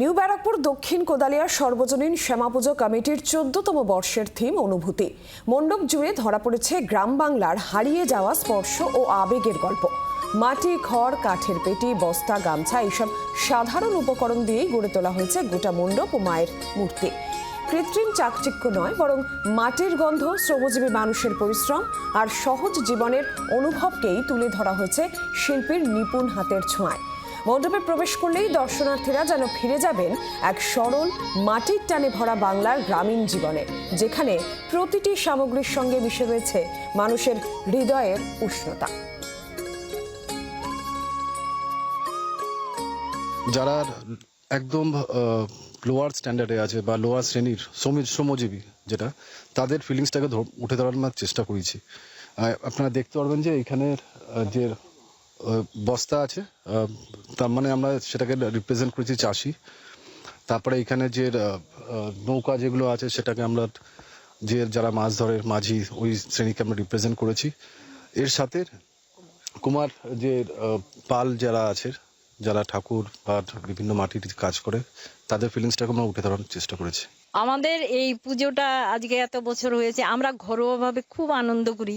New Barrackpore দক্ষিণ কোদালিয়ার সর্বজনীন শ্যামা পুজো কমিটির চোদ্দতম বর্ষের থিম অনুভূতি। মণ্ডপ জুড়ে ধরা পড়েছে গ্রাম বাংলার হারিয়ে যাওয়া স্পর্শ ও আবেগের গল্প। মাটি, খড়, কাঠের পেটি, বস্তা, গামছা এইসব সাধারণ উপকরণ দিয়েই গড়ে তোলা হয়েছে গোটা মণ্ডপ ও মায়ের মূর্তি। কৃত্রিম চাকচিক্য নয়, বরং মাটির গন্ধ, শ্রমজীবী মানুষের পরিশ্রম আর সহজ জীবনের অনুভবকেই তুলে ধরা হয়েছে শিল্পীর নিপুণ হাতের ছোঁয়ায়। মণ্ডপে প্রবেশ করলেই দর্শনার্থীরা যেন ফিরে যাবেন এক সরল, মাটির টানে ভরা বাংলার গ্রামীণ জীবনে, যেখানে প্রতিটি সামগ্রীর সঙ্গে মিশে রয়েছে মানুষের হৃদয়ের উষ্ণতা। যারা একদম লোয়ার স্ট্যান্ডার্ডে আছে বা লোয়ার শ্রেণির শ্রমজীবী যেটা, তাদের ফিলিংসটাকে উঠে ধরার চেষ্টা করেছি। আপনারা দেখতে পারবেন যে এখানের যে বস্তা আছে তার মানে আমরা সেটাকে রিপ্রেজেন্ট করেছি চাষি। তারপরে এখানে যে নৌকা যেগুলো আছে সেটাকে আমরা যে যারা মাছ ধরে, মাঝি, ওই শ্রেণীকে আমরা রিপ্রেজেন্ট করেছি। এর সাথে কুমার যে পাল যারা আছে, যারা ঠাকুর বা বিভিন্ন মাটির কাজ করে, তাদের ফিলিংসটাকে আমরা উঠে ধরার চেষ্টা করেছি। আমাদের এই পুজোটা আজকে এত বছর হয়েছে, আমরা ঘরোয়াভাবে খুব আনন্দ করি।